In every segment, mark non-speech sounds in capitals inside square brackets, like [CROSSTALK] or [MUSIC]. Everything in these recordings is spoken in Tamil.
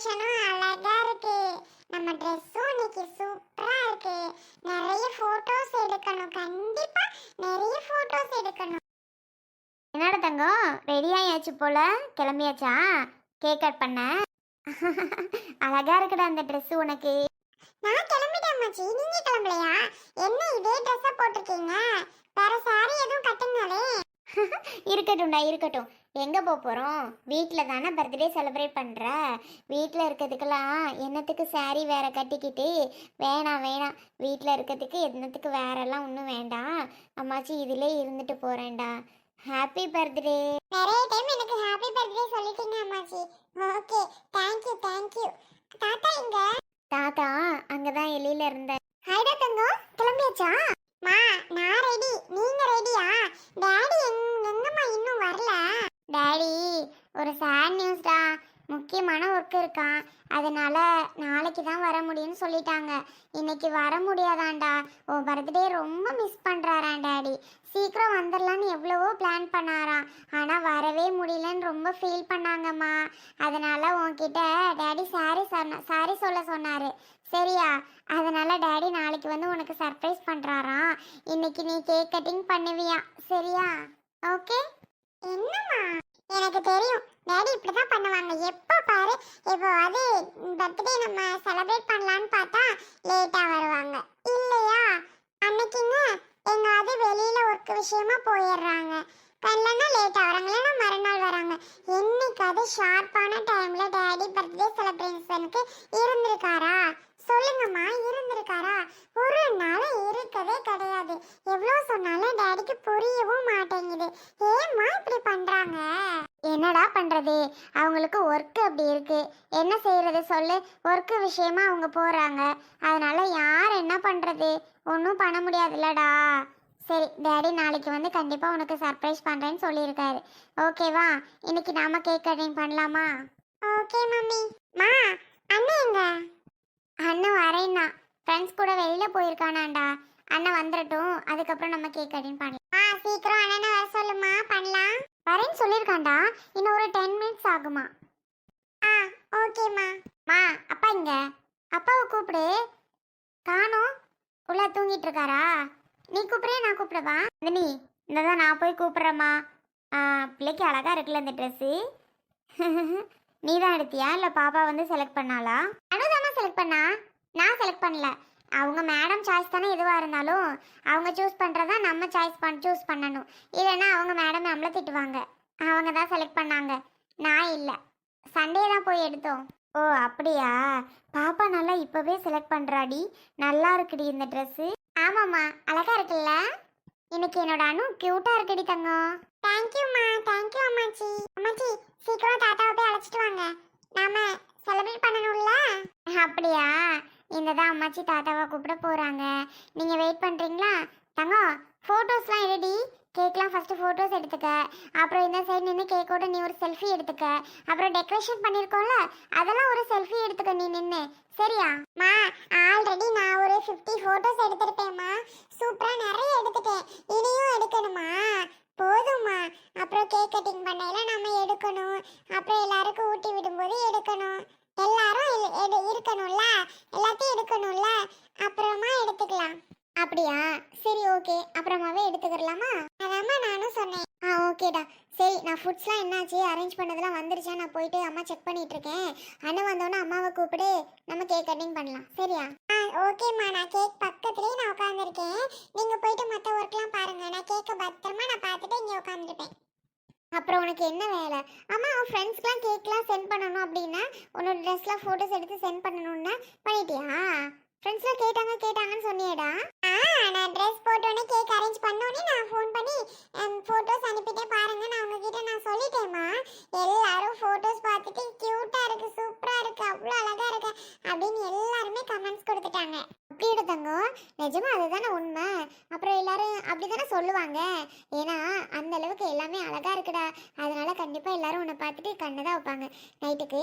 டெக்கரேஷனும் அழகா இருக்கு. நம்ம ட்ரெஸ்ஸும் இன்னைக்கு சூப்பரா இருக்கு. நிறைய போட்டோஸ் எடுக்கணும். கண்டிப்பா நிறைய போட்டோஸ் எடுக்கணும். என்னடா தங்கம்? ரெடி ஆயாச்சு போல. கிளம்பியாச்சா? கேக் கட் பண்ண. [LAUGHS] அழகா இருக்குடா அந்த ட்ரெஸ் உனக்கு. நான் கிளம்பிட்டேன் மச்சி. நீங்க கிளம்பலையா? என்ன இதே ட்ரெஸ்ஸை போட்டிருக்கீங்க? வேற சாரி எதுவும் கட்டுங்களே இருக்கட்டும்டா இருக்கட்டும். எங்க போக போறோம்? வீட்டில் தானே பர்த்டே செலிப்ரேட் பண்ற? வீட்டில் இருக்கிறதுக்கெல்லாம் என்னத்துக்கு saree வேற கட்டிக்கிட்டு வேணாம் வேணாம். வீட்டில் இருக்கிறதுக்கு என்னத்துக்கு வேறெல்லாம் ஒன்றும் வேண்டாம். அம்மாச்சி இதிலே இருந்துட்டு போறேன்டா. ஹாப்பி பர்த்டே நிறைய டைம் எனக்கு ஹாப்பி பர்த்டே சொல்லிட்டீங்க அம்மாச்சி. ஓகே தேங்க்யூ தேங்க்யூ தாத்தா இங்க தாத்தா அங்கதான் எலியில இருந்த ஹைடா தங்கம் கிளம்பியாச்சா? மா நான் ரெடி நீங்க ரெடியா டாடி எங்கம்மா இன்னும் வரல? டாடி ஒரு சேட் நியூஸ்டா முக்கியமான ஒர்க் இருக்கான். அதனால நாளைக்கு தான் வர முடியும்னு சொல்லிட்டாங்க. இன்னைக்கு வர முடியாதாண்டா. உன் பர்த்டே ரொம்ப மிஸ் பண்ணுறாராம் டாடி சீக்கிரம் வந்துடலான்னு எவ்வளவோ பிளான் பண்ணாராம். ஆனால் வரவே முடியலன்னு ரொம்ப ஃபீல் பண்ணாங்கம்மா. அதனால உன்கிட்ட டாடி சாரி சொன்ன சாரி சொல்ல சொன்னார். சரியா? அதனால டாடி நாளைக்கு வந்து உனக்கு சர்ப்ரைஸ் பண்ணுறாராம் இன்னைக்கு நீ கேக் கட்டிங் பண்ணுவியா? சரியா? ஓகே? என்னம்மா? எனக்கு தெரியும். டேடி இப்படி தான் பண்ணுவாங்க. எப்போ பாரு இப்போ அது பர்த்டே நம்ம செலிப்ரேட் பண்ணலான்னு பார்த்தா லேட்டாக வருவாங்க. இல்லையா? அன்னைக்குங்க எங்காவது வெளியில ஒர்க் விஷயமா போயிடுறாங்க. இல்லைன்னா லேட்டாக வராங்க. இல்லைன்னா மறுநாள் வராங்க. என்னைக்காவது ஷார்ப்பான டைம்ல டாடி பர்த்டே செலிப்ரேஷனுக்கு இருந்திருக்காரா? சொல்லுங்கம்மா இருந்திருக்காரா? ஒரு நாளும் இருக்கவே கிடையாது. எவ்வளோ சொன்னாலும் டேடிக்கு புரியவும் மாட்டேங்குது. ஏம்மா இப்படி பண்ணுறாங்க என்னடா பண்ணுறது அவங்களுக்கு ஒர்க் அப்படி இருக்குது என்ன செய்கிறது சொல்லு. ஒர்க்கு விஷயமா அவங்க போகிறாங்க அதனால யார் என்ன பண்ணுறது ஒன்றும் பண்ண முடியாதுல்லடா. சரி டேடி நாளைக்கு வந்து கண்டிப்பாக உனக்கு சர்ப்ரைஸ் பண்ணுறேன்னு சொல்லியிருக்காரு. ஓகேவா இன்னைக்கு நாம கேக் கட்டிங் பண்ணலாமா? ஓகே மம்மி மா அண்ணன் எங்க? அண்ணன் வரேன்னா ஃப்ரெண்ட்ஸ் கூட வெளியில போயிருக்கானாண்டா. அண்ணன் வந்துடட்டும் அதுக்கப்புறம் நம்ம கேக் அப்படின்னு பண்ணலாம் ஆ சீக்கிரம் அண்ணனை வர சொல்லுமா. பண்ணலாம். வரேன்னு சொல்லியிருக்காண்டா இன்னும் ஒரு டென் மினிட்ஸ் ஆகுமா? ஆ ஓகேம்மா மா. அப்பா இங்க. அப்பாவை கூப்பிடு. காணோம். உள்ள தூங்கிட்டு இருக்காரா? நீ கூப்பிடுறியா நான் கூப்பிடவா? நந்தினி இந்த தான் நான் போய் கூப்பிட்றேம்மா. பிள்ளைக்கு அழகாக இருக்குல்ல இந்த ட்ரெஸ்ஸு நீ தான் எடுத்தியா? இல்லை பாப்பா வந்து செலக்ட் பண்ணாளா? அனுதாம்மா செலக்ட் பண்ணா? நான் செலக்ட் பண்ணல. அவங்க மேடம் சாய்ஸ் தானே எதுவாக இருந்தாலும் அவங்க சூஸ் பண்ணுறதா நம்ம சாய்ஸ் பண்ண சூஸ் பண்ணணும். இல்லைன்னா அவங்க மேடம் நம்மளை திட்டுவாங்க. அவங்க தான் செலக்ட் பண்ணாங்க. நான் இல்லை. சண்டே தான் போய் எடுத்தோம். ஓ அப்படியா? பாப்பா நல்லா இப்போவே செலக்ட் பண்ணுறாடி நல்லா இருக்குடி இந்த ட்ரெஸ்ஸு ஆமாம்மா அழகா இருக்குல்ல? இன்னைக்கு என்னோட அணு க்யூட்டாக இருக்குடி தங்கம். தேங்க்யூம்மா தேங்க்யூ அம்மாச்சி அம்மாச்சி சீக்கிரம் தாத்தாவை போய் அழைச்சிட்டு வாங்க. நாம செலிப்ரேட் பண்ணணும்ல? அப்படியா? இந்த தான் அம்மாச்சி தாத்தாவை கூப்பிட போகிறாங்க நீங்கள் வெயிட் பண்ணுறீங்களா தங்கம் ஃபோட்டோஸ்லாம் எடுடி. கேக்லாம் ஃபஸ்ட்டு ஃபோட்டோஸ் எடுத்துக்க. அப்புறம் இந்த சைடு நின்று கேக்கோட நீ ஒரு செல்ஃபி எடுத்துக்க. அப்புறம் டெக்கரேஷன் பண்ணியிருக்கோம்ல அதெல்லாம் ஒரு செல்ஃபி எடுத்துக்க நீ நின்று சரியா? மா ஆல்ரெடி நான் ஒரு 50 ஃபோட்டோஸ் எடுத்திருப்பேம்மா சூப்பராக நிறைய எடுத்துட்டேன். இனியும் எடுக்கணுமா? போதும்மா. அப்புறம் கேக் கட்டிங் பண்ணையில நம்ம எடுக்கணும் அப்புறம் எல்லாருக்கும் ஊட்டி விடும்போது எடுக்கணும் எல்லாரும் இல்- எடு- இருக்கணும்ல எல்லாத்தையும் எடுக்கணும்ல அப்புறமா எடுத்துக்கலாம் அப்படியா சரி ஓகே அப்புறமாவே எடுத்துக்கிறலாமா அதாம்மா நானும் சொன்னேன் ஆ ஓகேடா சரி நான் ஃபுட்ஸ்லாம் என்னாச்சு? அரேஞ்ச் பண்ணதெல்லாம் வந்துருச்சா? நான் போயிட்டு அம்மா செக் பண்ணிட்டு இருக்கேன் அண்ணன் வந்தோடனே அம்மாவை கூப்பிடு நம்ம கேக் கட்டிங் பண்ணலாம். சரியா? ஆ ஓகேம்மா. நான் கேக் பக்கத்துலேயே நான் உட்காந்துருக்கேன் நீங்க போயிட்டு மற்ற ஒர்க்லாம் பாருங்க. நான் கேக்கை பத்திரமா நான் பார்த்துட்டு இங்கே உட்காந்துருப்பேன் அப்புறம் உனக்கு என்ன வேலை? அம்மா உன் ஃப்ரெண்ட்ஸ்க்கெலாம் கேக்லாம் சென்ட் பண்ணணும் அப்படின்னா உன்னோட ட்ரெஸ்லாம் ஃபோட்டோஸ் எடுத்து சென்ட் பண்ணணும்னா பண்ணிட்டியா? ஃப்ரெண்ட்ஸ்லாம் கேட்டாங்க கேட்டாங்கன்னு சொன்னியேடா. ஆ நான் ட்ரெஸ் போட்டோன்னே கேக் அரேஞ்ச் பண்ணோன்னே நான் ஃபோன் பண்ணி ஃபோட்டோஸ் அனுப்பிட்டே பாருங்க நான் உங்ககிட்ட நான் சொல்லிட்டேம்மா. எல்லாரும் ஃபோட்டோஸ் பார்த்துட்டு க்யூட்டாக இருக்கு சூப்பராக இருக்கு அவ்வளோ அழகா இருக்கு அப்படின்னு எல்லாருமே கமெண்ட்ஸ் கொடுத்துட்டாங்க. அப்படியோட தங்கம் நிஜமா அதுதானே உண்மை? அப்புறம் எல்லாரும் அப்படிதானே சொல்லுவாங்க? ஏன்னா அந்த அளவுக்கு எல்லாமே அழகா இருக்குடா. அதனால கண்டிப்பா எல்லாரும் உன்னை பார்த்துட்டு கண்ணை தான் வைப்பாங்க. நைட்டுக்கு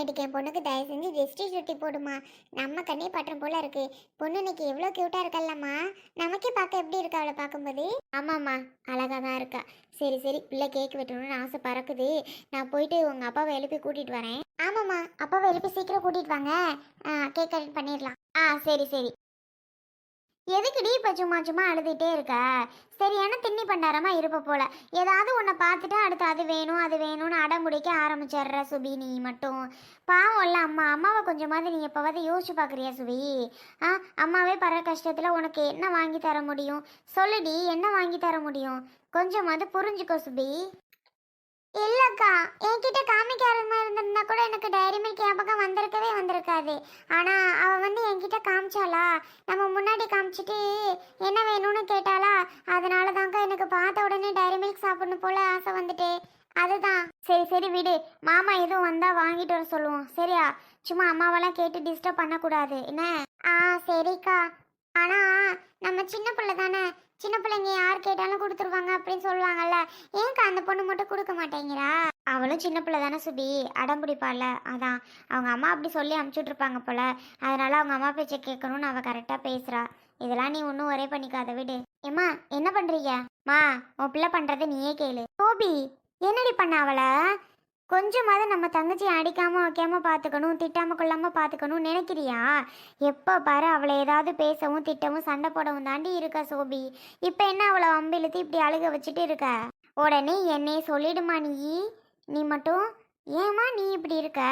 நைட்டுக்கு என் பொண்ணுக்கு தயவு செஞ்சு திருஷ்டி சுட்டி போடுமா. நம்ம கண்ணே பட்டம் போல இருக்கு. பொண்ணு இன்னைக்கு எவ்வளோ க்யூட்டா இருக்கல்லம்மா. நமக்கே பார்க்க எப்படி இருக்கா அவளை பார்க்கும்போது? ஆமாம்மா அழகாக தான் இருக்கா. சரி சரி பிள்ளை கேக் வெட்டணும்னு ஆசை பறக்குது. நான் போயிட்டு உங்க அப்பாவை எழுப்பி கூட்டிட்டு வரேன். ஆமாம்மா அப்பாவை எழுப்பி சீக்கிரம் கூட்டிட்டு வாங்க. கேக் கட் பண்ணிடலாம். ஆ சரி சரி. எதுக்குடி இப்போ சும்மா சும்மா அழுதுகிட்டே இருக்க? சரியான திண்ணி பண்டாரமாக இருப்ப போல. ஏதாவது உன்னை பார்த்துட்டு அடுத்து அது வேணும் அது வேணும் அடம்பிடிக்க ஆரம்பிச்சிடுற சுபி நீ மட்டும். பாவம்ல அம்மா. அம்மாவை கொஞ்சமாவது நீ எப்போவாவது யோசிச்சு பார்க்குறியா சுபி? ஆ அம்மாவே பர கஷ்டத்தில் உனக்கு என்ன வாங்கி தர முடியும்? சொல்லுடி என்ன வாங்கி தர முடியும்? கொஞ்சமாவது புரிஞ்சுக்கோ சுபி. இல்லக்கா என்கிட்ட காமிக்காரமா இருந்திருந்தா கூட எனக்கு டைரி மில்க் ஞாபகம் வந்திருக்கவே வந்திருக்காது. ஆனா அவ வந்து என்கிட்ட காமிச்சாளா? நம்ம முன்னாடி காமிச்சிட்டு என்ன வேணும்னு கேட்டாளா? அதனால தாங்க எனக்கு பார்த்த உடனே டைரி மில்க் சாப்பிடணும் போல ஆசை வந்துட்டு. சரி சரி விடு. மாமா எதுவும் வந்தா வாங்கிட்டு வர சொல்லுவோம். சரியா? சும்மா அம்மாவெல்லாம் கேட்டு டிஸ்டர்ப் பண்ணக்கூடாது. என்ன? ஆ சரிக்கா. ஆனா நம்ம சின்ன பிள்ளை தானே. சின்ன பிள்ளைங்க யார் கேட்டாலும் கொடுத்துருவாங்க அப்படின்னு சொல்லுவாங்கல்ல. ஏன்க்கா அந்த பொண்ணு மட்டும் கொடுக்க மாட்டேங்கிறா? அவளும் சின்ன பிள்ளை தானே சுபி. அடம் பிடிப்பாள்ல. அதான். அவங்க அம்மா அப்படி சொல்லி அமுச்சுட்ருப்பாங்க போல. அதனால அவங்க அம்மா பேச்சை கேட்கணும்னு அவள் கரெக்டாக பேசுகிறா இதெல்லாம் நீ ஒன்றும் ஒரே பண்ணிக்காத. விடு. ஏம்மா என்ன பண்ணுறீங்க மா உன் பிள்ளை பண்ணுறதை நீயே கேளு. கோபி என்னடி பண்ண அவளை? கொஞ்சமாவது நம்ம தங்கச்சியை அடிக்காம வைக்காம பார்த்துக்கணும் திட்டாம கொள்ளாம பார்த்துக்கணும் நினைக்கிறியா? எப்போ பாரு அவளை ஏதாவது பேசவும் திட்டவும் சண்டை போடவும் தாண்டி இருக்கா சோபி. இப்போ என்ன அவளை வம்பிழுத்து இப்படி அழுக வச்சுட்டு இருக்க? உடனே என்னையே சொல்லிடுமா நீ? நீ மட்டும் ஏம்மா நீ இப்படி இருக்க?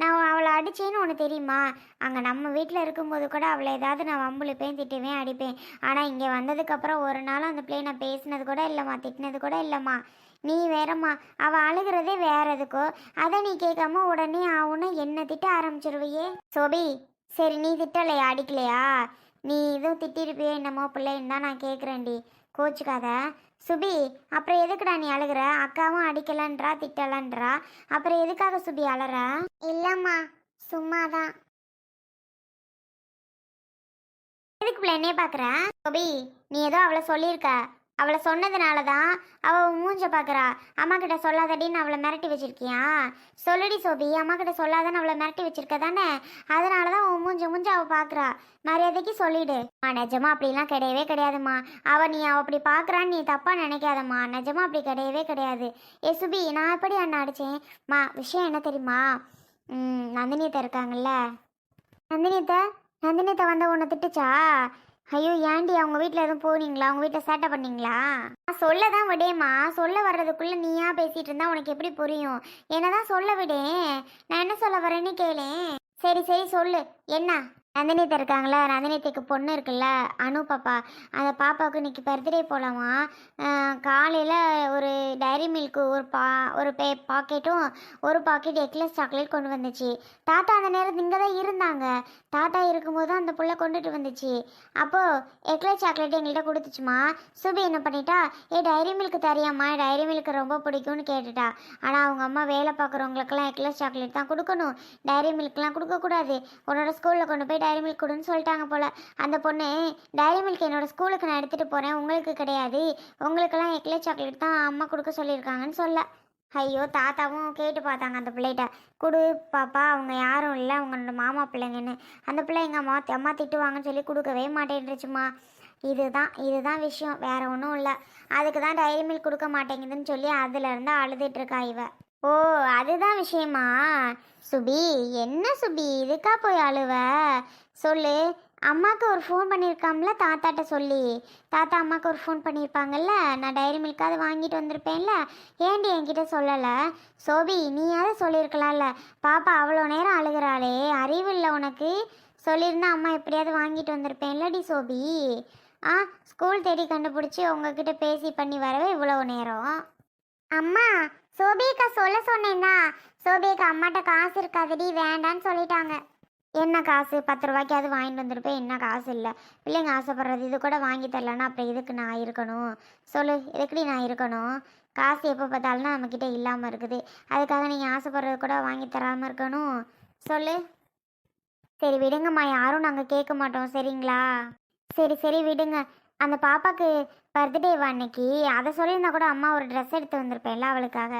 நான் அவளை அடிச்சேன்னு உனக்கு தெரியுமா? அங்கே நம்ம வீட்டில் இருக்கும்போது கூட அவளை ஏதாவது நான் வம்புழுப்பேன் திட்டுவேன் அடிப்பேன். ஆனால் இங்கே வந்ததுக்கப்புறம் ஒரு நாள் அந்த பிள்ளை நான் பேசினது கூட இல்லைம்மா திட்டினது கூட இல்லைம்மா. நீ வேறம்மா அவள் அழுகிறதே வேற எதுக்கோ? அதை நீ கேட்காம உடனே ஆகுன்னு என்ன திட்ட ஆரம்பிச்சிருவையே. சோபி சரி நீ திட்டலையா? அடிக்கலையா? நீ இதுவும் திட்டிருப்பியோ என்னமோ பிள்ளைன்னு தான் நான் கேட்குறேன்டி. கோச்சுக்காத. சுபி அப்புறம் எதுக்குடா நீ அழுகுற? அக்காவும் அடிக்கலன்றா திட்டலன்றா? அப்புறம் எதுக்காக சுபி அழற? இல்லம்மா சும்மாதான். எதுக்கு பிள்ளை என்னைய பார்க்குற சுபி நீ ஏதோ அவளை சொல்லியிருக்க. அவளை சொன்னதுனால தான் அவள் மூஞ்ச பார்க்குறா அம்மா கிட்ட சொல்லாதடின்னு அவளை மிரட்டி வச்சிருக்கியா? சொல்லுடி சோபி அம்மா கிட்ட சொல்லாதன்னு அவளை மிரட்டி வச்சிருக்க தானே அதனால தான் உன் மூஞ்ச மூஞ்ச அவள் பார்க்குறா மரியாதைக்கு சொல்லிடு. ஆ நிஜமா அப்படிலாம் கிடையவே கிடையாதும்மா. அவள் நீ அவள் அப்படி பார்க்குறான்னு நீ தப்பாக நினைக்காதம்மா. நிஜமா அப்படி கிடையவே கிடையாது. ஏ சுபி நான் எப்படி அண்ணா அடித்தேன் மா விஷயம் என்ன தெரியுமா? நந்தினியத்தை இருக்காங்கல்ல. நந்தினியத்தை? நந்தினியத்தை வந்த உன்னை திட்டுச்சா? ஐயோ ஏண்டி அவங்க வீட்டில் எதுவும் போனீங்களா? அவங்க வீட்டில் சேட்டை பண்ணீங்களா? சொல்ல தான் விடேம்மா. சொல்ல வர்றதுக்குள்ளே நீயா பேசிகிட்டு இருந்தா உனக்கு எப்படி புரியும்? என்னதான் சொல்ல விடேன் நான் என்ன சொல்ல வரேன்னு கேளேன் சரி சரி சொல்லு. என்ன? நந்தினியத்தை இருக்காங்களா? நந்தினித்தைக்கு பொண்ணு இருக்குல்ல அனு பாப்பா. அந்த பாப்பாவுக்கு இன்னைக்கு பர்த்டே போகலாமா காலையில் ஒரு டைரி மில்க்கு ஒரு பா ஒரு பே பாக்கெட்டும் ஒரு பாக்கெட் எக்லஸ் சாக்லேட் கொண்டு வந்துச்சு. தாத்தா அந்த நேரத்தில் இங்கே தான் இருந்தாங்க. தாத்தா இருக்கும்போது அந்த புள்ள கொண்டுட்டு வந்துச்சு. அப்போது எக்லஸ் சாக்லேட் எங்கள்கிட்ட கொடுத்துச்சுமா. சுபி என்ன பண்ணிட்டா ஏ டைரி மில்க்கு தரியாம்மா. டைரி மில்க்கு ரொம்ப பிடிக்கும்னு கேட்டுட்டா. ஆனால் அவங்க அம்மா வேலை பார்க்குறவங்களுக்கெல்லாம் எக்லஸ் சாக்லேட் தான் கொடுக்கணும். டைரி மில்க்லாம் கொடுக்கக்கூடாது. உன்னோட ஸ்கூலில் கொண்டு போய் டைரி மில்க் கொடுன்னு சொல்லிட்டாங்க போல். அந்த பொண்ணு டைரி மில்க் என்னோடய ஸ்கூலுக்கு நான் எடுத்துகிட்டு போகிறேன் உங்களுக்கு கிடையாது. உங்களுக்கெல்லாம் எக்லே சாக்லேட் தான் அம்மா கொடுக்க சொல்லியிருக்காங்கன்னு சொல்ல. ஐயோ தாத்தாவும் கேட்டு பார்த்தாங்க அந்த பிள்ளைகிட்ட. கொடு பாப்பா அவங்க யாரும் இல்லை அவங்களோட மாமா பிள்ளைங்கன்னு. அந்த பிள்ளை எங்கள் அம்மா அம்மா திட்டுவாங்கன்னு சொல்லி கொடுக்கவே மாட்டேன்ருச்சுமா இதுதான் இதுதான் விஷயம் வேற ஒன்றும் இல்லை. அதுக்கு தான் டைரி மில்க் கொடுக்க மாட்டேங்குதுன்னு சொல்லி அதுலேருந்து அழுதுட்டு இருக்கா இவ. ஓ அதுதான் விஷயமா. சுபி என்ன சுபி? இதுக்கா போய் அழுவ? சொல்லு. அம்மாவுக்கு ஒரு ஃபோன் பண்ணியிருக்காம்ல தாத்தாட்ட சொல்லி. தாத்தா அம்மாவுக்கு ஒரு ஃபோன் பண்ணியிருப்பாங்கல்ல நான் டைரி மில்க்காவது வாங்கிட்டு வந்திருப்பேன்ல. ஏண்டி என்கிட்ட சொல்லலை? சோபி நீயாவது சொல்லியிருக்கலாம்ல பாப்பா அவ்வளோ நேரம் அழுகிறாளே. அறிவில்லை உனக்கு. சொல்லியிருந்தா அம்மா எப்படியாவது வாங்கிட்டு வந்திருப்பேன்லடி சோபி. ஆ ஸ்கூல் தேடி கண்டுபிடிச்சி உங்ககிட்ட பேசி பண்ணி வரவே இவ்வளோ நேரம். அம்மா சோபிகா சொல்ல சொன்னேன்னா சோபிகா அம்மாட்ட காசு இருக்காதுடி வேண்டான்னு சொல்லிட்டாங்க. என்ன காசு? பத்து ரூபாய்க்காவது வாங்கிட்டு வந்திருப்பேன். என்ன காசு இல்லை. பிள்ளைங்க ஆசைப்படுறது இது கூட வாங்கி தரலன்னா அப்புறம் எதுக்கு நான் இருக்கணும்? சொல்லு எதுக்குடி நான் இருக்கணும்? காசு எப்போ பார்த்தாலும் நம்மக்கிட்ட இல்லாமல் இருக்குது. அதுக்காக நீங்கள் ஆசைப்படுறது கூட வாங்கி தராமல் இருக்கணும். சொல்லு. சரி விடுங்கம்மா. யாரும் நாங்கள் கேட்க மாட்டோம். சரிங்களா? சரி சரி விடுங்க. அந்த பாப்பாக்கு பர்த்டே அன்னைக்கு? அதை சொல்லியிருந்தா கூட அம்மா ஒரு ட்ரெஸ் எடுத்து வந்திருப்பேன்ல அவளுக்காக.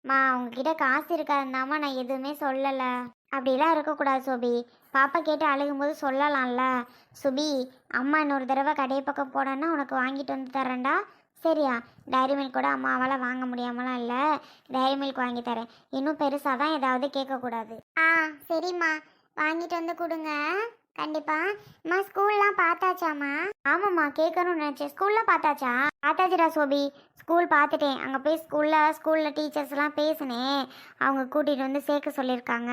மா உங்ககிட்ட காசு இருக்காதுந்தாமா நான் எதுவுமே சொல்லலை. அப்படிலாம் இருக்கக்கூடாது சோபி. பாப்பா கேட்டு அழுகும்போது சொல்லலாம்ல. சுபி அம்மா இன்னொரு தடவை கடை பக்கம் போனேன்னா உனக்கு வாங்கிட்டு வந்து தரேன்டா. சரியா? டைரி மில்க் கூட அம்மாவால் வாங்க முடியாமலாம் இல்லை. டைரி மில்க் வாங்கி தரேன். இன்னும் பெருசாக தான் ஏதாவது கேட்கக்கூடாது. ஆ சரிம்மா. வாங்கிட்டு வந்து கொடுங்க. கண்டிப்பா. அம்மா ஸ்கூல்லாம் பார்த்தாச்சாம்மா ஆமாம்மா கேட்கணும்னு நினச்சேன். ஸ்கூலில் பார்த்தாச்சா? பார்த்தாச்சுடா சோபி ஸ்கூல் பார்த்துட்டேன். அங்கே போய் ஸ்கூலில் ஸ்கூலில் டீச்சர்ஸ்லாம் பேசினேன். அவங்க கூட்டிகிட்டு வந்து சேர்க்க சொல்லியிருக்காங்க.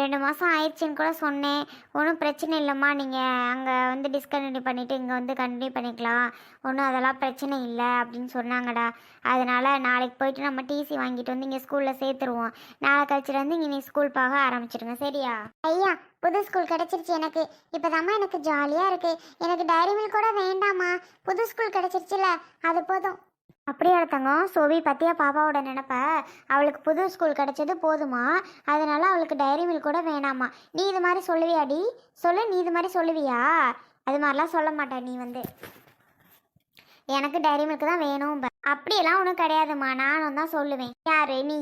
ரெண்டு மாதம் ஆயிடுச்சுன்னு கூட சொன்னேன். ஒன்றும் பிரச்சனை இல்லைம்மா. நீங்கள் அங்கே வந்து டிஸ்கண்டினியூ பண்ணிவிட்டு இங்கே வந்து கண்டினியூ பண்ணிக்கலாம். ஒன்றும் அதெல்லாம் பிரச்சனை இல்லை அப்படின்னு சொன்னாங்கடா. அதனால் நாளைக்கு போயிட்டு நம்ம டிசி வாங்கிட்டு வந்து இங்கே ஸ்கூலில் சேர்த்துருவோம். நாளை கழிச்சுட்டு வந்து இங்கே நீ ஸ்கூல் போக ஆரம்பிச்சிடுங்க சரியா? ஐயா புது ஸ்கூல் கிடச்சிருச்சு எனக்கு. இப்போதாம்மா எனக்கு ஜாலியாக இருக்குது எனக்கு டைரி மில் கூட வேண்டாம்மா. புது ஸ்கூல் கிடச்சிருச்சுல. அது போதும். அப்படியே தங்கம்? சோவி பத்தியா பாப்பாவோட நினப்ப? அவளுக்கு புது ஸ்கூல் கிடைச்சது போதுமா? அதனால அவளுக்கு டைரி மில்க் கூட வேணாமா? நீ இது மாதிரி சொல்லுவியாடி சொல்லு நீ இது மாதிரி சொல்லுவியா? அது மாதிரிலாம் சொல்ல மாட்ட நீ வந்து. எனக்கு டைரி மில்க் தான் வேணும் அப்படியெல்லாம் ஒன்றும் கிடையாதும்மா. நானும் தான் சொல்லுவேன். யாரு? நீ.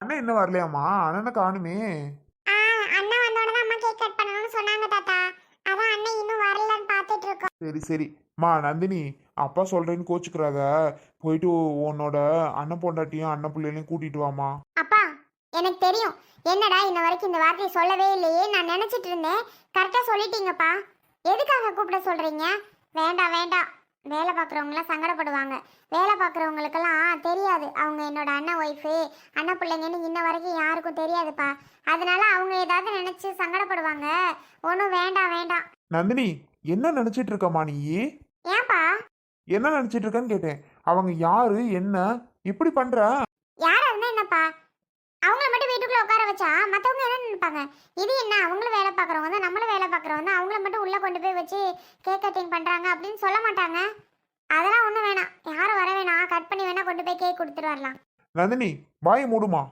அண்ணன் இன்னும் வரலையாம்மா? அண்ணனை காணுமே ஆ அண்ணன் வந்தோடனே தான் அம்மா கேக் கட் பண்ணணும்னு சொன்னாங்க தாத்தா அதான் அண்ணன் இன்னும் வரலன்னு பார்த்துட்டு இருக்கோம் சரி சரி. மா நந்தினி அப்பா சொல்றேன்னு கோச்சுக்கிறாத. போயிட்டு உன்னோட அண்ணன் பொண்டாட்டியும் அண்ணன் பிள்ளைகளையும் கூட்டிட்டு வாமா அப்பா எனக்கு தெரியும். என்னடா இன்ன வரைக்கும் இந்த வார்த்தையை சொல்லவே இல்லையே. நான் நினச்சிட்டு இருந்தேன். கரெக்டாக சொல்லிட்டீங்கப்பா. எதுக்காக கூப்பிட சொல்கிறீங்க வேண்டாம் வேண்டாம். வேலை பார்க்குறவங்களாம் சங்கடப்படுவாங்க. வேலை பார்க்குறவங்களுக்கெல்லாம் தெரியாது. அவங்க என்னோட அண்ணன் ஒய்ஃபு அண்ணன் பிள்ளைங்கன்னு இன்ன வரைக்கும் யாருக்கும் தெரியாதுப்பா. அதனால அவங்க ஏதாவது நினச்சி சங்கடப்படுவாங்க. ஒன்றும் வேண்டாம் வேண்டாம். நந்தினி என்ன நினைச்சிட்டு இருக்கம்மா நீ? ஏன்பா? என்ன நினைச்சிட்டு இருக்கன்னு கேட்டேன். அவங்க யாரு? என்ன? இப்படி பண்ற? யாரா இருந்தா என்னப்பா? அவங்கள மட்டும் வீட்டுக்குள்ள உட்கார வச்சா மத்தவங்க என்ன நினைப்பாங்க? இது என்ன? அவங்களும் வேலை பார்க்குறவங்க தான் நம்மளும் வேலை பார்க்குறவங்க தான். அவங்கள மட்டும் உள்ள கொண்டு போய் வச்சு கேக் கட்டிங் பண்றாங்க அப்படின்னு சொல்ல மாட்டாங்க. அதெல்லாம் ஒன்றும் வேணாம். யாரும் வர வேணாம். கட் பண்ணி வேணா கொண்டு போய் கேக் கொடுத்துட்டு வரலாம். நந்தினி வாயை மூடுமா?